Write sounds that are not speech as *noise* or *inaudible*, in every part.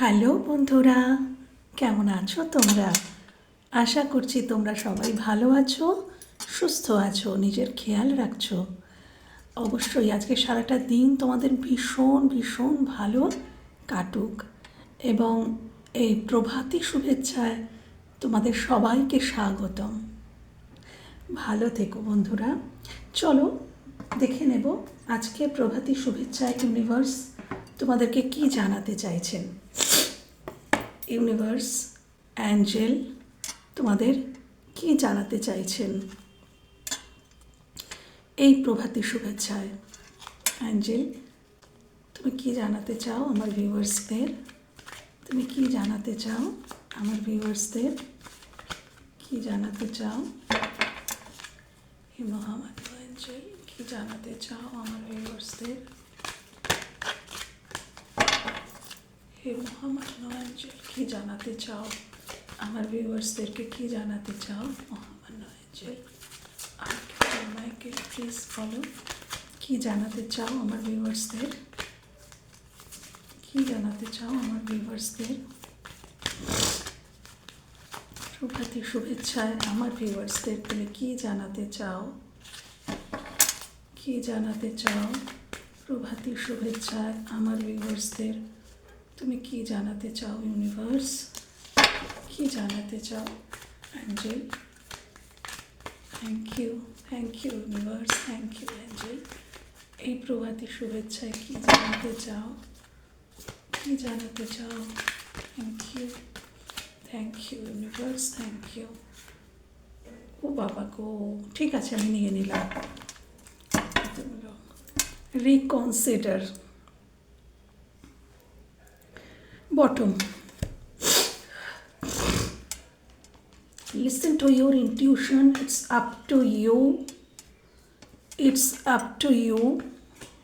Hello বন্ধুরা, কেমন আছো তোমরা? আশা করছি তোমরা সবাই ভালো আছো, সুস্থ আছো, নিজের খেয়াল রাখছো। অবশ্যই আজকে সারাটা দিন তোমাদের ভীষণ ভীষণ ভালো কাটুক এবং এই প্রভাতী শুভেচ্ছায় তোমাদের সবাইকে স্বাগতম। ভালো থেকো বন্ধুরা। চলো দেখে নেব আজকে প্রভাতী শুভেচ্ছা ইউনিভার্স তোমাদেরকে কি জানাতে চাইছেন। ইউনিভার্স, অ্যাঞ্জেল তোমাদের কি জানাতে চাইছেন? এই প্রভাতী শুভেচ্ছায়। অ্যাঞ্জেল, তুমি কি জানাতে চাও আমার ভিউয়ার্সদের? তুমি কি জানাতে চাও আমার ভিউয়ার্সদের? কি জানাতে চাও? হে মহামান্য অ্যাঞ্জেল, কি জানাতে চাও আমার ভিউয়ার্সদের? হে মহামান্য অ্যাঞ্জেল কি জানাতে চাও? আমার ভিউয়ার্সদেরকে কি জানাতে চাও? মহামান্য অ্যাঞ্জেল আর মাইকেল প্লিজ বলো কি জানাতে চাও আমার ভিউয়ার্সদের কি জানাতে চাও আমার ভিউয়ার্সদের সুপ্রতি শুভেচ্ছায় আমার ভিউয়ার্সদের তুমি কি জানাতে চাও? কি জানাতে চাও? প্রভাতী, শুভেচ্ছায় আমার ভিউয়ার্সদের তুমি কি জানাতে চাও ইউনিভার্স কি জানাতে চাও, angel? Thank you thank you universe thank you angel. এই প্রভাতী শুভেচ্ছায় কি জানাতে চাও? কি জানাতে চাও? Thank you thank you universe thank you ও বাবা গো, ঠিক আছে, আমি নিয়ে নিলাম। Reconsider bottom listen to your intuition it's up to you it's up to you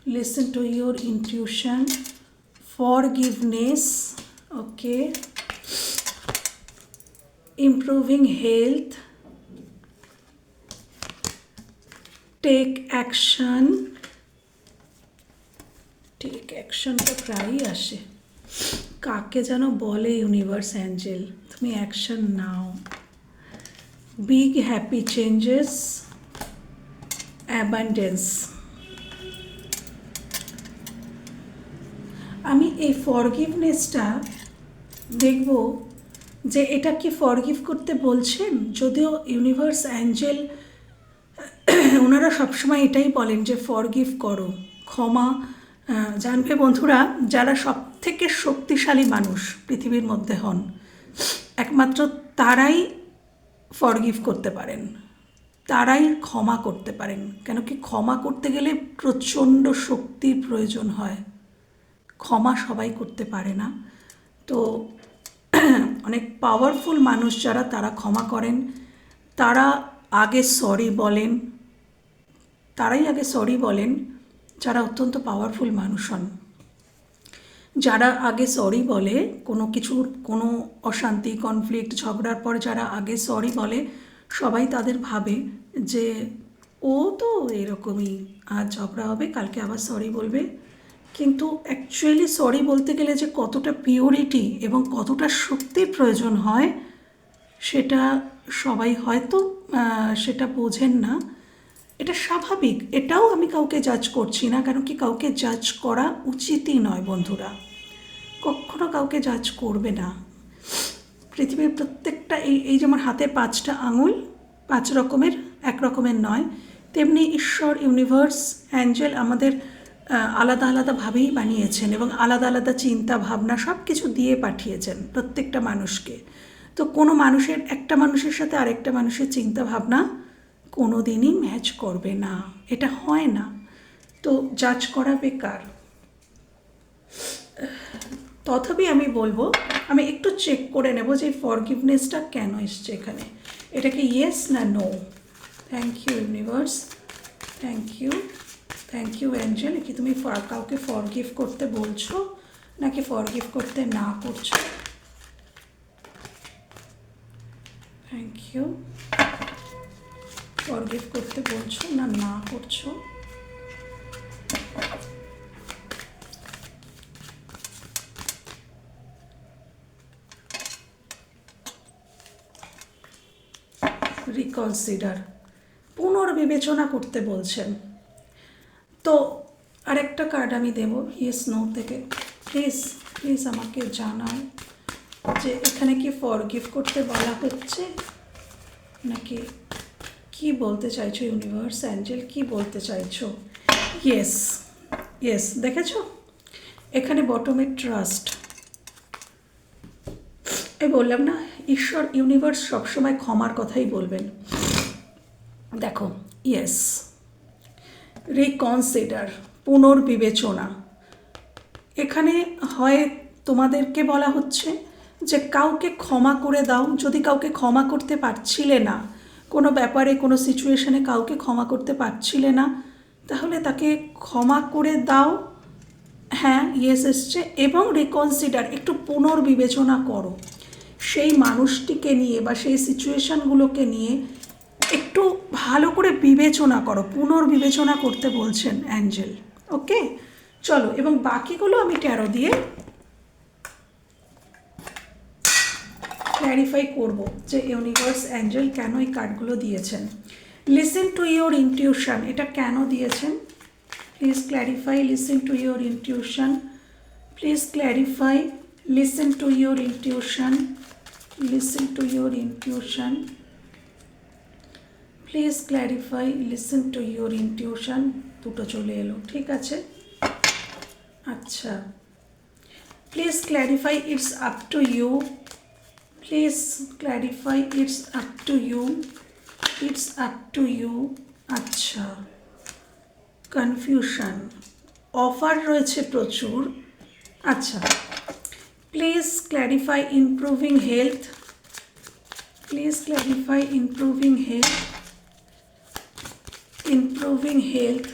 listen to your intuition forgiveness okay improving health take action take অ্যাকশনটা প্রায়ই আসে কাকে যেন বলে ইউনিভার্স অ্যাঞ্জেল তুমি অ্যাকশন নাও। বিগ হ্যাপি চেঞ্জেস অ্যাবান্ডেন্স আমি এই ফরগিভনেসটা দেখব যে এটা কি ফরগিভ করতে বলছেন? যদিও ইউনিভার্স অ্যাঞ্জেল ওনারা সবসময় এটাই বলেন যে ফরগিভ করো, ক্ষমা জানবে বন্ধুরা, যারা সব থেকে শক্তিশালী মানুষ পৃথিবীর মধ্যে হন, একমাত্র তারাই ফরগিভ করতে পারেন, তারাই ক্ষমা করতে পারেন কেন কি ক্ষমা করতে গেলে প্রচণ্ড শক্তির প্রয়োজন হয়। ক্ষমা সবাই করতে পারে না। তো *clears throat* অনেক পাওয়ারফুল মানুষ যারা, তারা ক্ষমা করেন, তারা আগে সরি বলেন, তারাই আগে সরি বলেন, যারা অত্যন্ত পাওয়ারফুল মানুষ হন। যারা আগে সরি বলে, কোনো কিছুর কোনো অশান্তি কনফ্লিক্ট ঝগড়ার পর যারা আগে সরি বলে, সবাই তাদের ভাবে যে ও তো এরকমই আজ ঝগড়া হবে, কালকে আবার সরি বলবে। কিন্তু অ্যাকচুয়ালি সরি বলতে গেলে যে কতটা পিওরিটি এবং কতটা শক্তির প্রয়োজন হয়, সেটা সবাই হয়তো সেটা বোঝেন না। এটা স্বাভাবিক, এটাও আমি কাউকে জাজ করছি না কারণ কি কাউকে জাজ করা উচিতই নয় বন্ধুরা। কখনো কাউকে জাজ করবে না। পৃথিবীর প্রত্যেকটা, এই এই যেমন হাতে পাঁচটা আঙুল, পাঁচ রকমের, এক রকমের নয়, তেমনি ঈশ্বর ইউনিভার্স অ্যাঞ্জেল আমাদের আলাদা আলাদাভাবেই বানিয়েছেন এবং আলাদা আলাদা চিন্তা, ভাবনা সব কিছু দিয়ে পাঠিয়েছেন প্রত্যেকটা মানুষকে। তো কোনো মানুষের, একটা মানুষের সাথে আরেকটা মানুষের চিন্তা ভাবনা কোনো দিনই ম্যাচ করবে না। এটা হয় না। তো জাজ করা বেকার। তথাপি আমি বলব, আমি একটু চেক করে নেব যে ফরগিভনেসটা কেন এসছে এখানে। এটা কি ইয়েস না no thank you universe thank you thank you angel কি তুমি কাউকে ফরগিভ করতে বলছো, নাকি ফরগিভ করতে না করছ? থ্যাংক ইউ ফরগেট করতে বলছো না না করছ? রিকনসিডার পুনর্বিবেচনা করতে বলছেন। তো আরেকটা কার্ড আমি দেবো ইয়েস নো থেকে। প্লিজ প্লিজ আমাকে জানান যে এখানে কি ফর গিফট করতে বলা হচ্ছে নাকি কি বলতে চাইছো ইউনিভার্স অ্যাঞ্জেল কি বলতে চাইছো? ইয়েস ইয়েস দেখেছ? এখানে বটমে ট্রাস্ট এই বললাম না, ঈশ্বর ইউনিভার্স সবসময় ক্ষমার কথাই বলবেন। দেখো ইয়েস রিকনসিডার পুনর্বিবেচনা। এখানে হয় তোমাদেরকে বলা হচ্ছে যে, কাউকে ক্ষমা করে দাও, যদি কাউকে ক্ষমা করতে পারছিলে না কোনো ব্যাপারে, কোনো সিচুয়েশনে কাউকে ক্ষমা করতে পারছিলে না, তাহলে তাকে ক্ষমা করে দাও। হ্যাঁ ইয়েস এসছে। এবং রিকনসিডার একটু পুনর্বিবেচনা করো। সেই মানুষটিকে নিয়ে বা সেই সিচুয়েশানগুলোকে নিয়ে একটু ভালো করে বিবেচনা করো। পুনর্বিবেচনা করতে বলছেন অ্যাঞ্জেল। ওকে চলো, এবং বাকিগুলো আমি ট্যারো দিয়ে ক্ল্যারিফাই করব যে ইউনিভার্স অ্যাঞ্জেল কেন এই কার্ডগুলো দিয়েছেন। লিসেন টু ইয়োর ইনটিউশন এটা কেন দিয়েছেন? Please clarify listen to your intuition please clarify listen to your intuition listen to your intuition please clarify listen to your intuition দুটো চলে এলো, ঠিক আছে? আচ্ছা please clarify it's up to you please clarify it's up to you it's up to you আচ্ছা confusion offer রয়েছে প্রচুর। আচ্ছা please clarify improving health please clarify improving health improving health.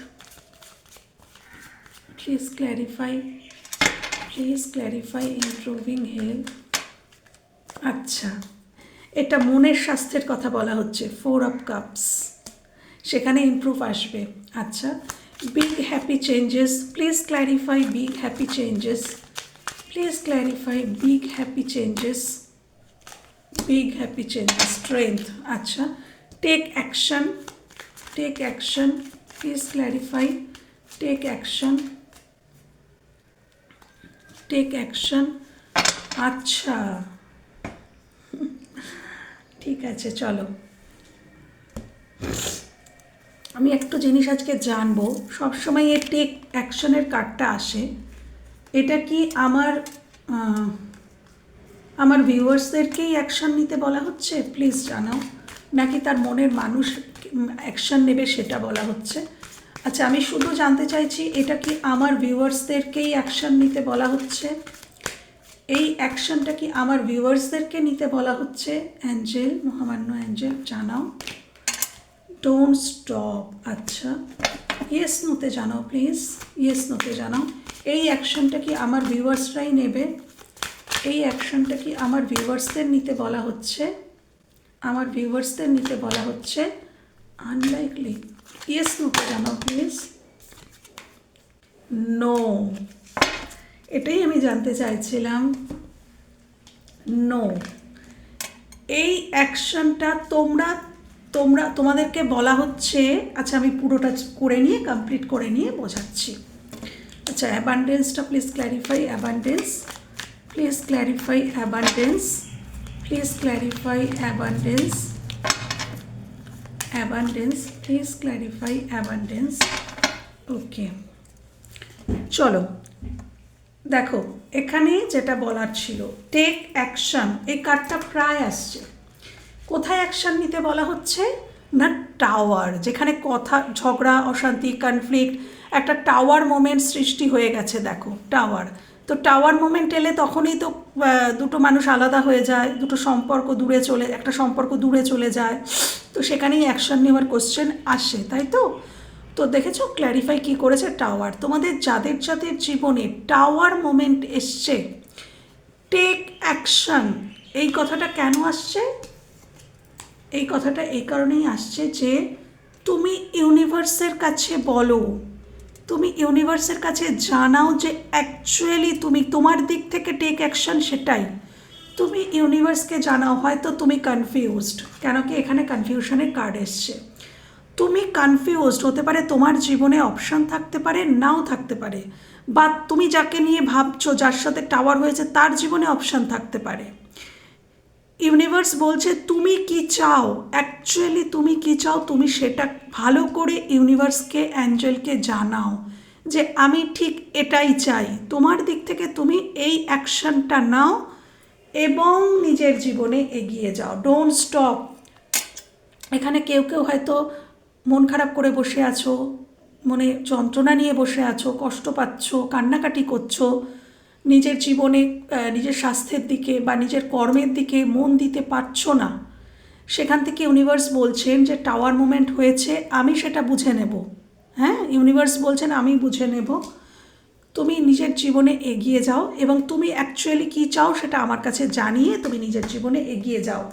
Please clarify please clarify improving health. আচ্ছা। এটা মনের স্বাস্থ্যের কথা বলা হচ্ছে ফোর অফ কাপস সেখানে ইমপ্রুভ আসবে। আচ্ছা big happy changes please clarify big happy changes please clarify big happy changes big happy changes strength আচ্ছা take action take action please clarify take action take action আচ্ছা। ঠিক আছে, চলো। আমি একটু জিনিস আজকে জানব। সবসময় এই টেক অ্যাকশনের কার্ডটা আসে। এটা কি আমার আমার ভিউয়ার্সদেরকেই অ্যাকশন নিতে বলা হচ্ছে? প্লিজ জানাও। নাকি তার মনের মানুষ অ্যাকশন নেবে সেটা বলা হচ্ছে? আচ্ছা আমি শুধু জানতে চাইছি, এটা কি আমার ভিউয়ার্সদেরকেই অ্যাকশন নিতে বলা হচ্ছে? এই অ্যাকশনটা কি আমার ভিউয়ার্সদেরকে নিতে বলা হচ্ছে? অ্যাঞ্জেল, মহামান্য অ্যাঞ্জেল, জানাও। ডোন্ট স্টপ আচ্ছা। ইয়েস নোতে জানাও প্লিজ ইয়েস নোতে জানাও। এই অ্যাকশনটা কি আমার ভিউয়ার্সরাই নেবে? এই অ্যাকশনটা কি আমার ভিউয়ার্সদের নিতে বলা হচ্ছে? আমার ভিউয়ার্সদের নিতে বলা হচ্ছে আনলাইকলি ইয়েস নোকে জানাও প্লিজ নো এটাই আমি জানতে চাইছিলাম। নো এই অ্যাকশনটা তোমরা তোমরা, তোমাদেরকে বলা হচ্ছে আচ্ছা আমি পুরোটা করে নিয়ে কমপ্লিট করে নিয়ে বোঝাচ্ছি। আচ্ছা অ্যাবান্ডেন্সটা please clarify abundance please clarify abundance please clarify abundance abundance please clarify abundance okay চলো দেখো, এখানে যেটা বলার ছিল টেক অ্যাকশন এই কার্ডটা প্রায় আসছে। কোথায় অ্যাকশন নিতে বলা হচ্ছে? না টাওয়ার যেখানে কথা, ঝগড়া, অশান্তি কনফ্লিক্ট একটা টাওয়ার মোমেন্ট সৃষ্টি হয়ে গেছে, দেখো টাওয়ার তো টাওয়ার মোমেন্ট এলে তখনই তো দুটো মানুষ আলাদা হয়ে যায়, দুটো সম্পর্ক দূরে চলে, একটা সম্পর্ক দূরে চলে যায়। তো সেখানেই অ্যাকশন নেওয়ার কোশ্চেন আসে, তাই তো? তো দেখেছ? ক্ল্যারিফাই কি করেছে? টাওয়ার তোমাদের যাদের যাদের জীবনে টাওয়ার মোমেন্ট এসছে টেক অ্যাকশন এই কথাটা কেন আসছে? এই কথাটা এই কারণেই আসছে যে, তুমি ইউনিভার্সের কাছে বলো। তুমি ইউনিভার্সের কাছে জানাও যে অ্যাকচুয়ালি তুমি তোমার দিক থেকে টেক অ্যাকশন সেটাই। তুমি ইউনিভার্সকে জানাও, হয়তো তুমি কনফিউজড কেন কি এখানে কনফিউশনের কার্ড এসছে। তুমি কনফিউজড হতে পারে, তোমার জীবনে অপশান থাকতে পারে, নাও থাকতে পারে। বা তুমি যাকে নিয়ে ভাবছ, যার সাথে টাওয়ার হয়েছে, তার জীবনে অপশান থাকতে পারে। ইউনিভার্স বলছে, তুমি কি চাও? অ্যাকচুয়ালি তুমি কি চাও? তুমি সেটা ভালো করে ইউনিভার্সকে অ্যাঞ্জেলকে জানাও যে আমি ঠিক এটাই চাই। তোমার দিক থেকে তুমি এই অ্যাকশনটা নাও এবং নিজের জীবনে এগিয়ে যাও। ডোন্ট স্টপ এখানে কেউ কেউ হয়তো মন খারাপ করে বসে আছো, মনে যন্ত্রণা নিয়ে বসে আছো, কষ্ট পাচ্ছ, কান্নাকাটি করছ, নিজের জীবনে নিজের স্বাস্থ্যের দিকে বা নিজের কর্মের দিকে মন দিতে পারছ না। সেখান থেকে ইউনিভার্স বলছেন যে টাওয়ার মুভমেন্ট হয়েছে, আমি সেটা বুঝে নেব। হ্যাঁ? ইউনিভার্স বলছেন, আমি বুঝে নেব। তুমি নিজের জীবনে এগিয়ে যাও এবং তুমি অ্যাকচুয়ালি কী চাও সেটা আমার কাছে জানিয়ে তুমি নিজের জীবনে এগিয়ে যাও।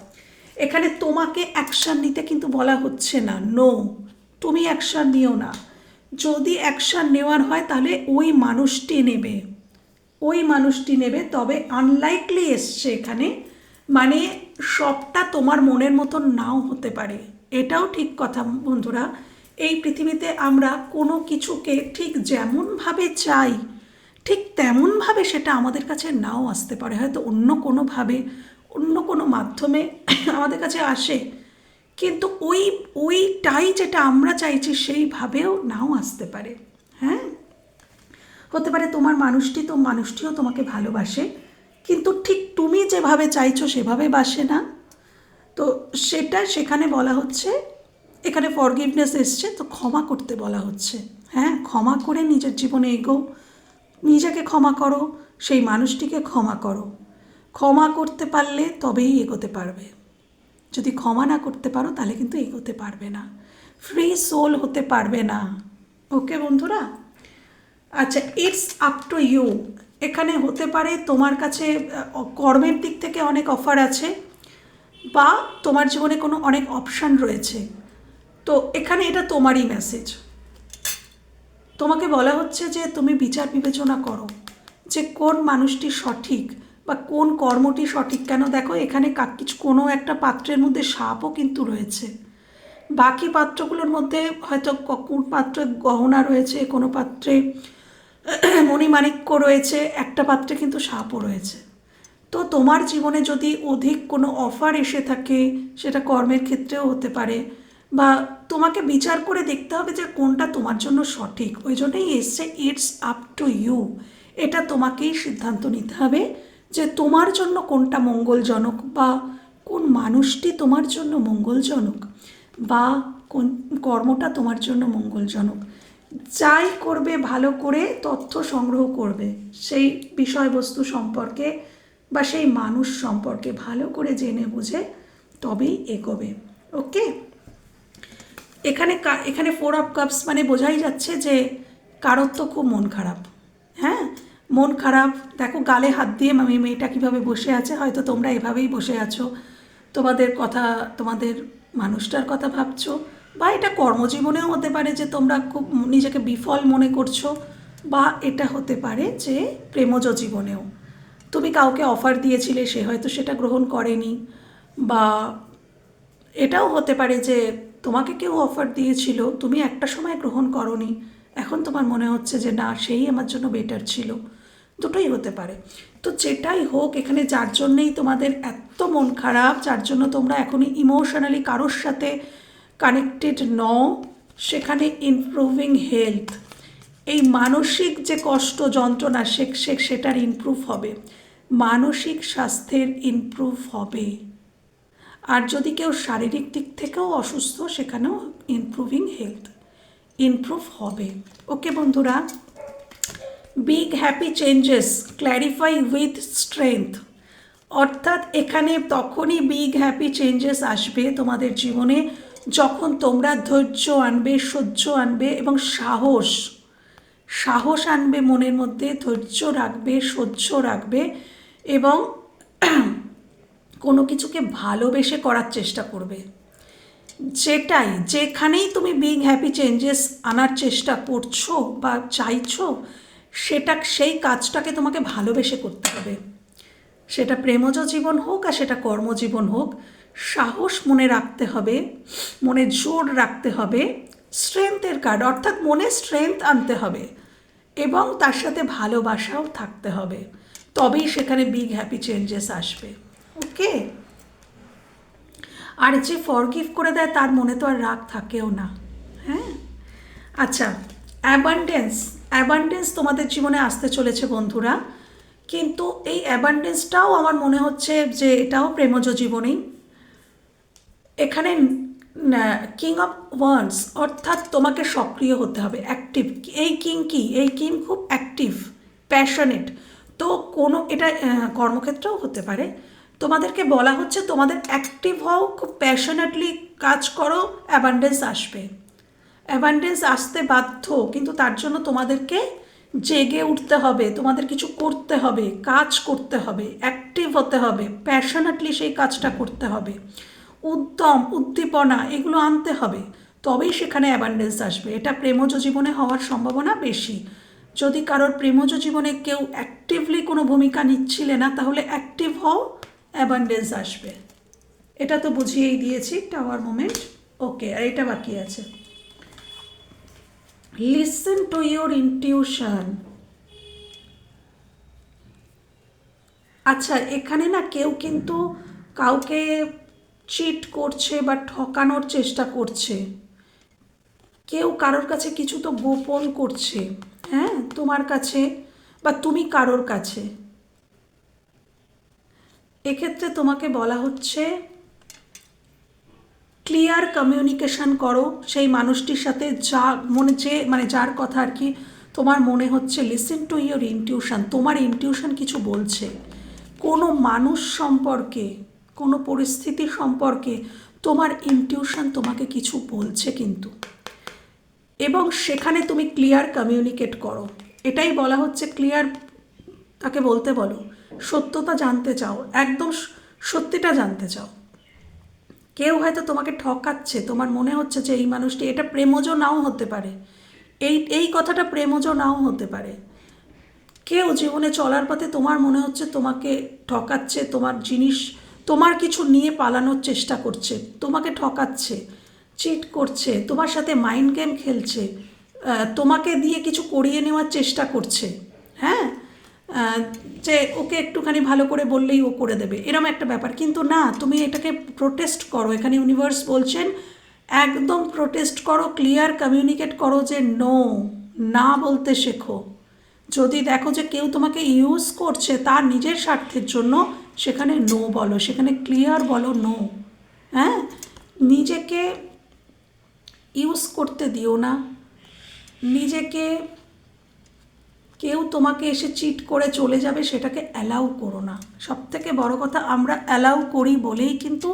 এখানে তোমাকে অ্যাকশান নিতে কিন্তু বলা হচ্ছে না নো তুমি অ্যাকশান নিও না। যদি অ্যাকশান নেওয়ার হয় তাহলে ওই মানুষটি নেবে। ওই মানুষটি নেবে, তবে আনলাইকলি এসছে এখানে মানে সবটা তোমার মনের মতন নাও হতে পারে। এটাও ঠিক কথা বন্ধুরা, এই পৃথিবীতে আমরা কোনো কিছুকে ঠিক যেমনভাবে চাই, ঠিক তেমনভাবে সেটা আমাদের কাছে নাও আসতে পারে। হয়তো অন্য কোনোভাবে অন্য কোনো মাধ্যমে *coughs* আমাদের কাছে আসে। কিন্তু ওই ওইটাই যেটা আমরা চাইছি সেইভাবেও নাও আসতে পারে। হ্যাঁ? হতে পারে তোমার মানুষটি তো, মানুষটিও তোমাকে ভালোবাসে। কিন্তু ঠিক তুমি যেভাবে চাইছো সেভাবে বাসে না। তো সেটা সেখানে বলা হচ্ছে, এখানে ফরগিভনেস এসছে, তো ক্ষমা করতে বলা হচ্ছে। হ্যাঁ? ক্ষমা করে নিজের জীবনে এগো। নিজেকে ক্ষমা করো, সেই মানুষটিকে ক্ষমা করো। ক্ষমা করতে পারলে তবেই এগোতে পারবে। যদি ক্ষমা না করতে পারো, তাহলে কিন্তু এগোতে পারবে না। ফ্রি সোল হতে পারবে না। ওকে বন্ধুরা? আচ্ছা ইটস আপ টু ইউ এখানে হতে পারে তোমার কাছে কর্মের দিক থেকে অনেক অফার আছে, বা তোমার জীবনে কোনো অনেক অপশান রয়েছে। তো এখানে এটা তোমারই মেসেজ তোমাকে বলা হচ্ছে যে তুমি বিচার বিবেচনা করো যে কোন মানুষটি সঠিক। বা কোন কর্মটি সঠিক কেন? দেখো, এখানে কিছু, কোনো একটা পাত্রের মধ্যে সাপও কিন্তু রয়েছে। বাকি পাত্রগুলোর মধ্যে হয়তো কোন পাত্রে গহনা রয়েছে, কোনো পাত্রে *clears throat* মণিমাণিক্য রয়েছে, একটা পাত্রে কিন্তু সাপও রয়েছে। তো তোমার জীবনে যদি অধিক কোনো অফার এসে থাকে, সেটা কর্মের ক্ষেত্রেও হতে পারে, বা তোমাকে বিচার করে দেখতে হবে যে কোনটা তোমার জন্য সঠিক। ওই জন্যই এসছে ইটস আপ টু ইউ এটা তোমাকেই সিদ্ধান্ত নিতে হবে। যে তোমার জন্য কোনটা মঙ্গলজনক বা কোন মানুষটি তোমার জন্য মঙ্গলজনক বা কোন কর্মটা তোমার জন্য মঙ্গলজনক। যাই করবে, ভালো করে তথ্য সংগ্রহ করবে। সেই বিষয়বস্তু সম্পর্কে বা সেই মানুষ সম্পর্কে ভালো করে জেনে বুঝে তবেই এগোবে। ওকে? এখানে এখানে ফোর অফ কাপস মানে বোঝাই যাচ্ছে যে কারোর তো খুব মন খারাপ। হ্যাঁ? মন খারাপ, দেখো গালে হাত দিয়ে আমি মেয়েটা কীভাবে বসে আছে, হয়তো তোমরা এভাবেই বসে আছো। তোমাদের কথা, তোমাদের মানুষটার কথা ভাবছ, বা এটা কর্মজীবনেও হতে পারে যে তোমরা খুব নিজেকে বিফল মনে করছ, বা এটা হতে পারে যে প্রেমজ জীবনেও। তুমি কাউকে অফার দিয়েছিলে, সে হয়তো সেটা গ্রহণ করেনি, বা এটাও হতে পারে যে তোমাকে কেউ অফার দিয়েছিল, তুমি একটা সময় গ্রহণ করনি এখন তোমার মনে হচ্ছে যে, না, সেই আমার জন্য বেটার ছিল। দুটোই হতে পারে। তো যেটাই হোক, এখানে যার জন্যেই তোমাদের এত মন খারাপ, যার জন্য তোমরা এখনই ইমোশনালি কারোর সাথে কানেক্টেড নও, সেখানে ইমপ্রুভিং হেলথ এই মানসিক যে কষ্ট, যন্ত্রণা, সে সেটার ইমপ্রুভ হবে। মানসিক স্বাস্থ্যের ইমপ্রুভ হবে। আর যদি কেউ শারীরিক দিক থেকেও অসুস্থ, সেখানেও ইমপ্রুভিং হেলথ ইমপ্রুভ হবে। ওকে বন্ধুরা? Big happy changes clarify with strength অর্থাৎ এখানে তখনই বিগ হ্যাপি চেঞ্জেস আসবে তোমাদের জীবনে, যখন তোমরা ধৈর্য আনবে, সহ্য আনবে এবং সাহস সাহস আনবে মনের মধ্যে, ধৈর্য রাখবে, সহ্য রাখবে এবং *clears throat* কোনো কিছুকে ভালোবেসে করার চেষ্টা করবে। যেটাই, যেখানেই তুমি বিগ হ্যাপি চেঞ্জেস আনার চেষ্টা করছ বা চাইছো, সেটা, সেই কাজটাকে তোমাকে ভালোবেসে করতে হবে। সেটা প্রেমজ জীবন হোক আর সেটা কর্মজীবন হোক, সাহস মনে রাখতে হবে, মনে জোর রাখতে হবে স্ট্রেংথের কার্ড, অর্থাৎ মনে স্ট্রেংথ আনতে হবে এবং তার সাথে ভালোবাসাও থাকতে হবে। তবেই সেখানে বিগ হ্যাপি চেঞ্জেস আসবে। ওকে আর যে ফরগিভ করে দেয়, তার মনে তো আর রাগ থাকেও না। হ্যাঁ? আচ্ছা অ্যাবান্ডেন্স অ্যাবান্ডেন্স তোমাদের জীবনে আসতে চলেছে বন্ধুরা। কিন্তু এই অ্যাবান্ডেন্সটাও আমার মনে হচ্ছে যে এটাও প্রেমজ জীবনেই। এখানে কিং অফ ওয়ান্স অর্থাৎ তোমাকে সক্রিয় হতে হবে অ্যাক্টিভ এই কিং কি? এই কিং খুব অ্যাক্টিভ প্যাশনেট তো কোনো এটা কর্মক্ষেত্রেও হতে পারে। তোমাদেরকে বলা হচ্ছে তোমাদের অ্যাক্টিভ হও, খুব প্যাশনেটলি কাজ করো অ্যাবান্ডেন্স আসবে। অ্যাবান্ডেন্স আসতে বাধ্য, কিন্তু তার জন্য তোমাদেরকে জেগে উঠতে হবে, তোমাদের কিছু করতে হবে, কাজ করতে হবে অ্যাক্টিভ হতে হবে প্যাশনেটলি সেই কাজটা করতে হবে। উদ্যম, উদ্দীপনা, এগুলো আনতে হবে, তবেই সেখানে অ্যাবান্ডেন্স আসবে। এটা প্রেমজ জীবনে হওয়ার সম্ভাবনা বেশি। যদি কারোর প্রেমজ জীবনে কেউ অ্যাক্টিভলি কোনো ভূমিকা নিচ্ছিলে না, তাহলে অ্যাক্টিভ হও অ্যাবান্ডেন্স আসবে। এটা তো বুঝিয়েই দিয়েছি টাওয়ার মোমেন্ট ওকে আর এটা বাকি আছে। লিসেন টু ইউর ইনটিউশন আচ্ছা এখানে না কেউ কিন্তু কাউকে চিট করছে বা ঠকানোর চেষ্টা করছে। কেউ কারোর কাছে কিছু তো গোপন করছে হ্যাঁ? তোমার কাছে বা তুমি কারোর কাছে। এক্ষেত্রে তোমাকে বলা হচ্ছে ক্লিয়ার কমিউনিকেশন করো সেই মানুষটির সাথে যা মনে যে মানে যার কথা আর কি তোমার মনে হচ্ছে। লিসেন টু ইয়োর ইনটিউশন তোমার ইনটিউশন কিছু বলছে। কোনো মানুষ সম্পর্কে, কোনো পরিস্থিতি সম্পর্কে তোমার ইনটিউশন তোমাকে কিছু বলছে কিন্তু। এবং সেখানে তুমি ক্লিয়ার কমিউনিকেট করো। এটাই বলা হচ্ছে ক্লিয়ার তাকে বলতে বলো। সত্যতা জানতে চাও, একদম সত্যিটা জানতে চাও। কেউ হয়তো তোমাকে ঠকাচ্ছে, তোমার মনে হচ্ছে যে এই মানুষটি, এটা প্রেমজ নাও হতে পারে। এই এই কথাটা প্রেমজ নাও হতে পারে। কেউ জীবনে চলার পথে তোমার মনে হচ্ছে তোমাকে ঠকাচ্ছে, তোমার জিনিস, তোমার কিছু নিয়ে পালানোর চেষ্টা করছে, তোমাকে ঠকাচ্ছে চিট করছে, তোমার সাথে মাইন্ড গেম খেলছে তোমাকে দিয়ে কিছু করিয়ে নেওয়ার চেষ্টা করছে। হ্যাঁ? যে ওকে একটুখানি ভালো করে বললেই ও করে দেবে। এরম একটা ব্যাপার। কিন্তু না, তুমি এটাকে প্রোটেস্ট করো। এখানে ইউনিভার্স বলছেন, একদম প্রোটেস্ট করো ক্লিয়ার কমিউনিকেট করো যে নো না বলতে শেখো। যদি দেখো যে কেউ তোমাকে ইউজ করছে তার নিজের স্বার্থের জন্য, সেখানে নো বলো, সেখানে ক্লিয়ার বলো নো হ্যাঁ? নিজেকে ইউজ করতে দিও না। নিজেকে কেউ তোমাকে এসে চিট করে চলে যাবে সেটাকে অ্যালাউ করো না। সব থেকে বড় কথা আমরা অ্যালাউ করি বলেই কিন্তু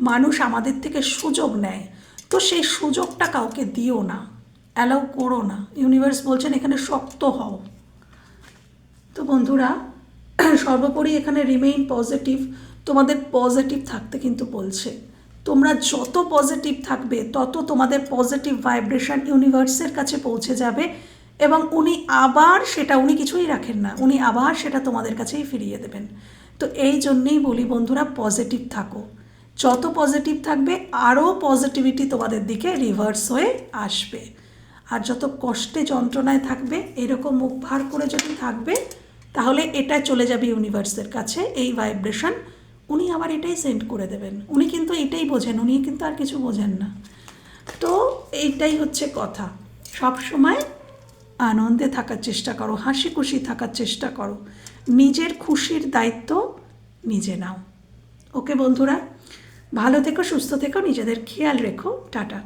মানুষ আমাদের থেকে সুযোগ নেয়। তো সেই সুযোগটা কাউকে দিও না। অ্যালাউ করো না। ইউনিভার্স বলছেন এখানে শক্ত হও। তো বন্ধুরা, সর্বোপরি এখানে রিমেইন পজিটিভ তোমাদের পজিটিভ থাকতে কিন্তু বলছে। তোমরা যত পজিটিভ থাকবে, তত তোমাদের পজিটিভ ভাইব্রেশন ইউনিভার্সের কাছে পৌঁছে যাবে। এবং উনি আবার সেটা, উনি কিছুই রাখেন না। উনি আবার সেটা তোমাদের কাছেই ফিরিয়ে দেবেন। তো এই জন্যেই বলি বন্ধুরা পজিটিভ থাকো। যত পজিটিভ থাকবে আরও পজিটিভিটি তোমাদের দিকে রিভার্স হয়ে আসবে। আর যত কষ্টে যন্ত্রণায় থাকবে, এরকম মুখ ভার করে যদি থাকবে, তাহলে এটা চলে যাবে ইউনিভার্সের কাছে, এই ভাইব্রেশন উনি আবার এটাই সেন্ড করে দেবেন। উনি কিন্তু এটাই বোঝেন, উনি কিন্তু আর কিছু বোঝেন না। তো এইটাই হচ্ছে কথা। সব সময় আনন্দে থাকার চেষ্টা করো হাসি খুশি থাকার চেষ্টা করো। নিজের খুশির দায়িত্ব নিজে নাও। ওকে বন্ধুরা, ভালো থেকো, সুস্থ থেকো, নিজেদের খেয়াল রেখো। টাটা।